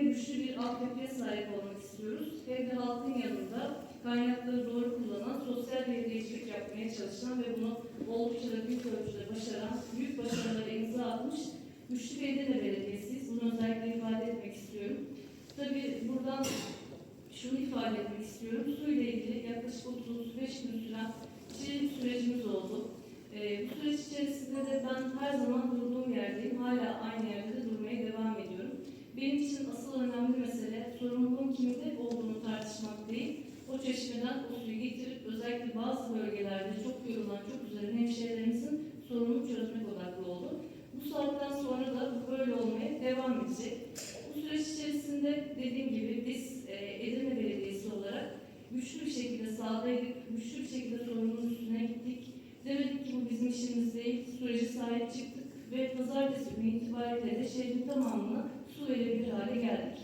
hem güçlü bir altyapıya sahip olmak istiyoruz hem de halkın yanında kaynakları doğru kullanan, sosyal belediyecilik yapmaya çalışan ve bunu oldukça da büyük ölçüde başaran, büyük başarılara imza atmış güçlü bir Edirne Belediyesi'yiz. Bunu özellikle ifade etmek istiyorum. Tabii buradan şunu ifade etmek istiyorum. Su ile ilgili yaklaşık 30-35 gün süren çiğ sürecimiz oldu. Ee, bu süreç içerisinde de ben her zaman durduğum yerdeyim. Hala aynı yerde de durmaya devam ediyorum. Benim için asıl önemli mesele sorumluluğun kimde olduğunu tartışmak değil. O çeşmeden o suyu getirip özellikle bazı bölgelerde çok yorulan, çok üzerine hemşehrilerimizin sorununu çözmek odaklı oldu. Bu saatten sonra da bu böyle olmaya devam edecek. Bu süreç içerisinde dediğim gibi biz e, Edirne Belediyesi olarak güçlü bir şekilde sahadaydık, güçlü bir şekilde sorunun üstüne gittik. Demedik ki bu bizim işimiz değil, sürece sahip çıktık ve pazartesi günü itibariyle de şehrin tamamını su verebilir hale geldik.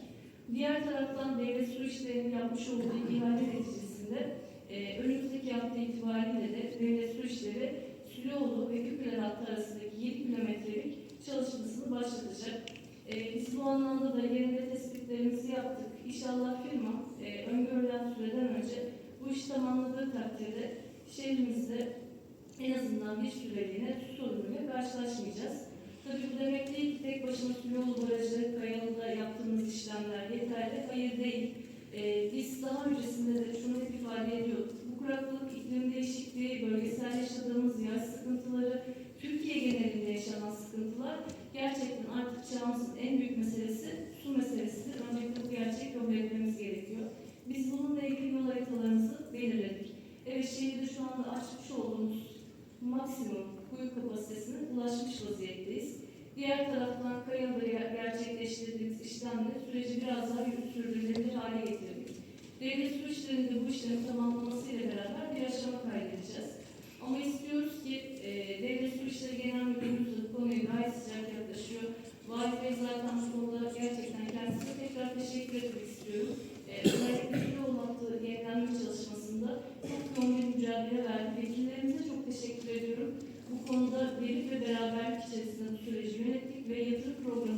Diğer taraftan devlet su işlerinin yapmış olduğu ihale neticesinde e, önümüzdeki hafta itibariyle de devlet su işleri Süloğlu ve Küpüler hattı arasındaki 7 kilometrelik çalışmasını başlatacak. E, biz bu anlamda da yerinde tespitlerimizi yaptık. İnşallah firma e, öngörülen süreden önce bu iş tamamladığı takdirde şehrimizde en azından bir süreliğine su sorunuyla karşılaşmayacağız. Tabii bu demek değil ki tek başına Süloğlu Barajı, Kayalı'da yaptığımız işlemler yeterli. Hayır değil. E, biz daha öncesinde de şunu hep ifade ediyorduk. Bu kuraklık, iklim değişikliği, bölgesel yaşadığımız yağış sıkıntıları, Türkiye genelinde yaşanan sıkıntılar gerçekten ulaşmış vaziyetteyiz. Diğer taraftan Kayalı'da gerçekleştirdiğimiz işlemle süreci biraz daha sürdürülebilir hale getirdik. Devlet su işlerinde bu işlemin tamamlamasıyla beraber bir aşama kaydedeceğiz. Ama istiyoruz ki e, Devlet Su İşleri Genel Müdürümüz bu konuya gayet sıcak yaklaşıyor. Vali Bey zaten bu gerçekten kendisine tekrar teşekkür etmek istiyorum. E, özellikle su yol hattı yenilenme çalışmasında çok yoğun bir mücadele verdi. Vekillerimize çok teşekkür ediyorum. Bu konuda birlik ve beraberlik içerisinde bu süreci yönettik ve